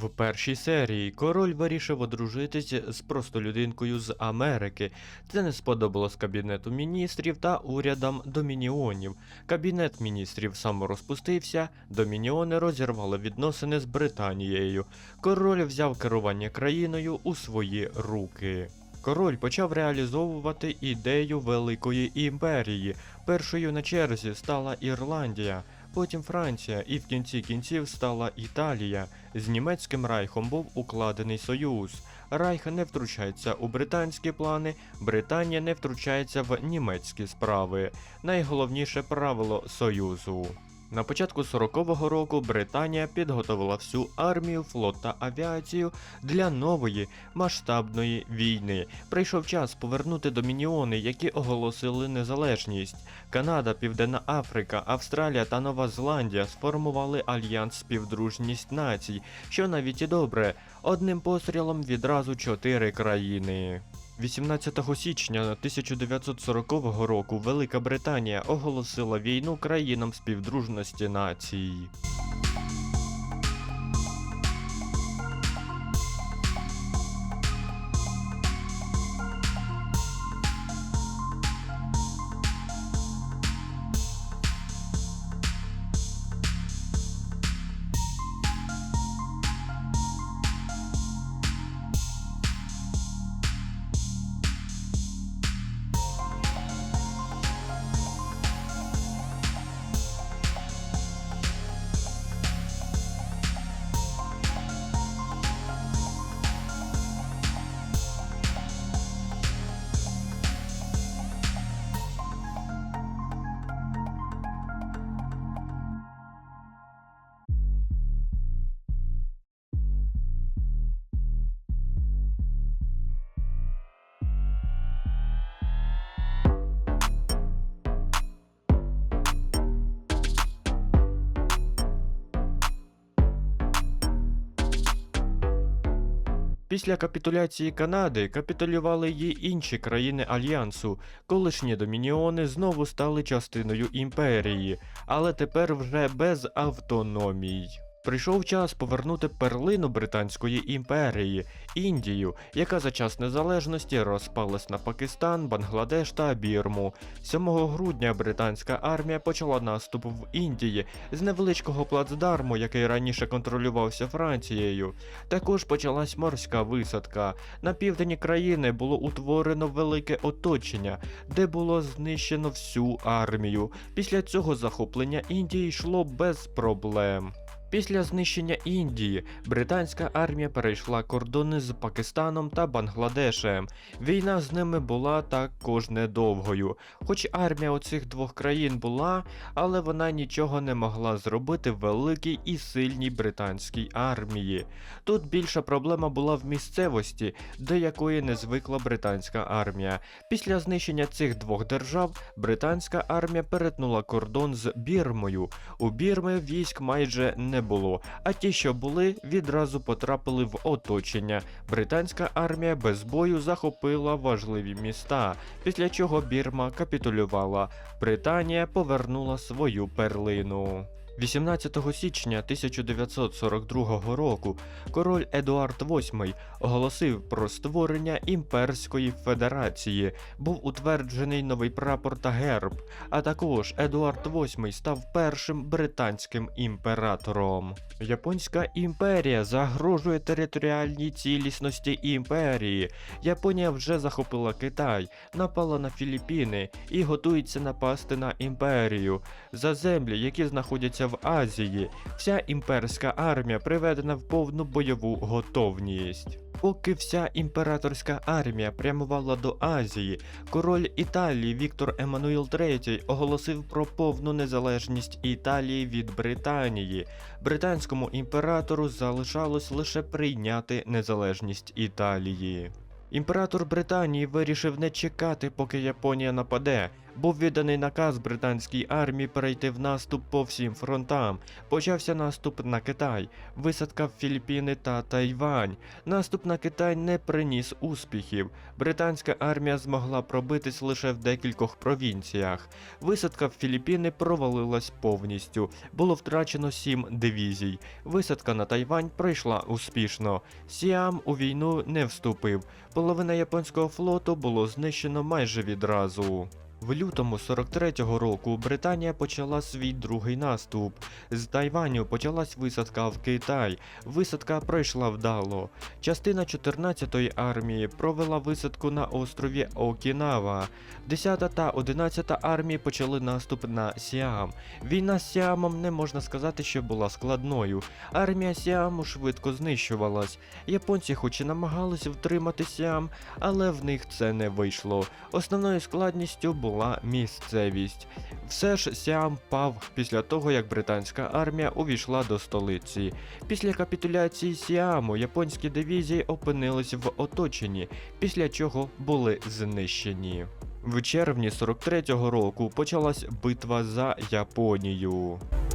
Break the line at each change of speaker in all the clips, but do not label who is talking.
В першій серії король вирішив одружитись з простолюдинкою з Америки. Це не сподобалось кабінету міністрів та урядам домініонів. Кабінет міністрів саморозпустився, домініони розірвали відносини з Британією. Король взяв керування країною у свої руки. Король почав реалізовувати ідею Великої імперії. Першою на черзі стала Ірландія, потім Франція і в кінці кінців стала Італія. З німецьким райхом був укладений союз. Райх не втручається у британські плани, Британія не втручається в німецькі справи. Найголовніше правило союзу. На початку 40-го року Британія підготовила всю армію, флот та авіацію для нової масштабної війни. Прийшов час повернути домініони, які оголосили незалежність. Канада, Південна Африка, Австралія та Нова Зеландія сформували альянс співдружність націй, що навіть і добре. Одним пострілом відразу чотири країни. 18 січня 1940 року Велика Британія оголосила війну країнам співдружності націй. Після капітуляції Канади капітулювали й інші країни альянсу. Колишні домініони знову стали частиною імперії, але тепер вже без автономій. Прийшов час повернути перлину Британської імперії Індію, яка за час незалежності розпалась на Пакистан, Бангладеш та Бірму. 7 грудня британська армія почала наступ в Індії з невеличкого плацдарму, який раніше контролювався Францією. Також почалась морська висадка. На південні країни було утворено велике оточення, де було знищено всю армію. Після цього захоплення Індії йшло без проблем. Після знищення Індії британська армія перейшла кордони з Пакистаном та Бангладешем. Війна з ними була також недовгою. Хоч армія у цих двох країн була, але вона нічого не могла зробити великій і сильній британській армії. Тут більша проблема була в місцевості, до якої не звикла британська армія. Після знищення цих двох держав британська армія перетнула кордон з Бірмою. У Бірми військ майже не було, а ті, що були, відразу потрапили в оточення. Британська армія без бою захопила важливі міста, після чого Бірма капітулювала. Британія повернула свою перлину. 18 січня 1942 року король Едуард VIII оголосив про створення імперської федерації. Був утверджений новий прапор та герб, а також Едуард VIII став першим британським імператором. Японська імперія загрожує територіальній цілісності імперії. Японія вже захопила Китай, напала на Філіппіни і готується напасти на імперію. За землі, які знаходяться в Азії, вся імперська армія приведена в повну бойову готовність. Поки вся імператорська армія прямувала до Азії, король Італії Віктор Еммануїл III оголосив про повну незалежність Італії від Британії. Британському імператору залишалось лише прийняти незалежність Італії. Імператор Британії вирішив не чекати, поки Японія нападе. Був відданий наказ британській армії перейти в наступ по всім фронтам. Почався наступ на Китай, висадка в Філіппіни та Тайвань. Наступ на Китай не приніс успіхів. Британська армія змогла пробитись лише в декількох провінціях. Висадка в Філіппіни провалилась повністю. Було втрачено сім дивізій. Висадка на Тайвань пройшла успішно. Сіам у війну не вступив. Половина японського флоту було знищено майже відразу. В лютому 43-го року Британія почала свій другий наступ. З Тайваню почалась висадка в Китай. Висадка пройшла вдало. Частина 14-ї армії провела висадку на острові Окінава. 10 та 11 армії почали наступ на Сіам. Війна з Сіамом не можна сказати, що була складною. Армія Сіаму швидко знищувалась. Японці хоч і намагались втримати Сіам, але в них це не вийшло. Основною складністю була місцевість. Все ж Сіам пав після того, як британська армія увійшла до столиці. Після капітуляції Сіаму японські дивізії опинились в оточенні, після чого були знищені. В червні 43-го року почалась битва за Японію. –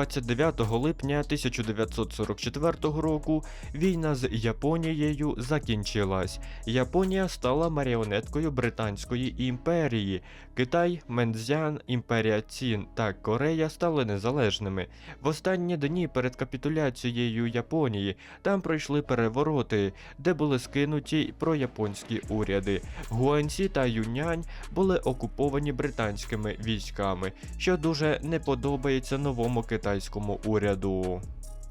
29 липня 1944 року війна з Японією закінчилась. Японія стала маріонеткою Британської імперії. Китай, Мензян, Імперія Цін та Корея стали незалежними. В останні дні перед капітуляцією Японії там пройшли перевороти, де були скинуті прояпонські уряди. Гуанці та Юньань були окуповані британськими військами, що дуже не подобається новому китайському уряду.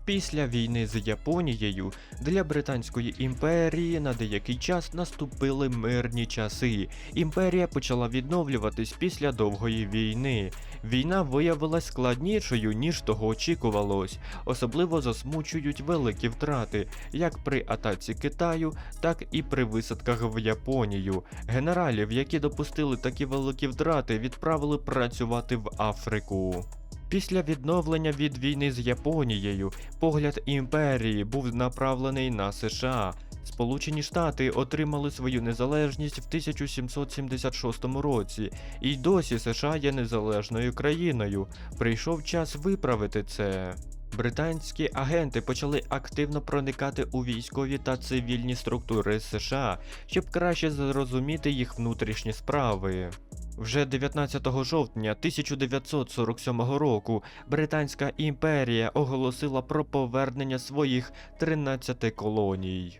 Після війни з Японією для Британської імперії на деякий час наступили мирні часи. Імперія почала відновлюватись після довгої війни. Війна виявилась складнішою, ніж того очікувалось. Особливо засмучують великі втрати, як при атаці Китаю, так і при висадках в Японію. Генералів, які допустили такі великі втрати, відправили працювати в Африку. Після відновлення від війни з Японією погляд імперії був направлений на США. Сполучені Штати отримали свою незалежність в 1776 році, і досі США є незалежною країною. Прийшов час виправити це. Британські агенти почали активно проникати у військові та цивільні структури США, щоб краще зрозуміти їх внутрішні справи. Вже 19 жовтня 1947 року Британська імперія оголосила про повернення своїх 13 колоній.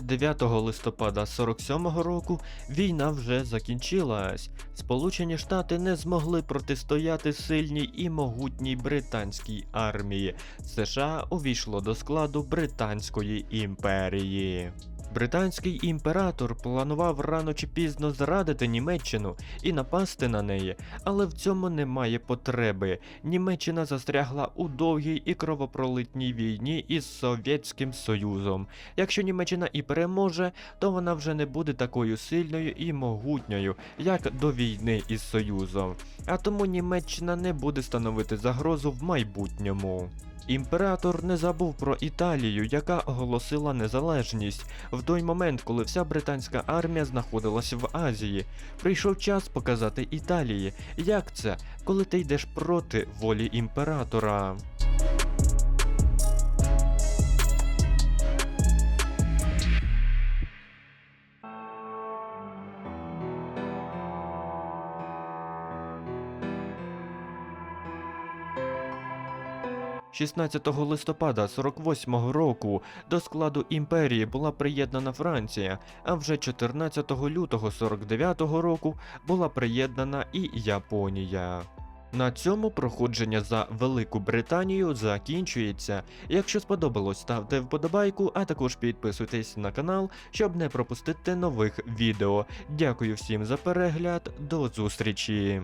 29 листопада 47-го року війна вже закінчилась. Сполучені Штати не змогли протистояти сильній і могутній британській армії. США увійшло до складу Британської імперії. Британський імператор планував рано чи пізно зрадити Німеччину і напасти на неї, але в цьому немає потреби. Німеччина застрягла у довгій і кровопролитній війні із Совєтським Союзом. Якщо Німеччина і переможе, то вона вже не буде такою сильною і могутньою, як до війни із Союзом. А тому Німеччина не буде становити загрозу в майбутньому. Імператор не забув про Італію, яка оголосила незалежність в той момент, коли вся британська армія знаходилась в Азії. Прийшов час показати Італії, як це, коли ти йдеш проти волі імператора. – 16 листопада 48-го року до складу імперії була приєднана Франція, а вже 14 лютого 49-го року була приєднана і Японія. На цьому проходження за Велику Британію закінчується. Якщо сподобалось, ставте вподобайку, а також підписуйтесь на канал, щоб не пропустити нових відео. Дякую всім за перегляд, до зустрічі!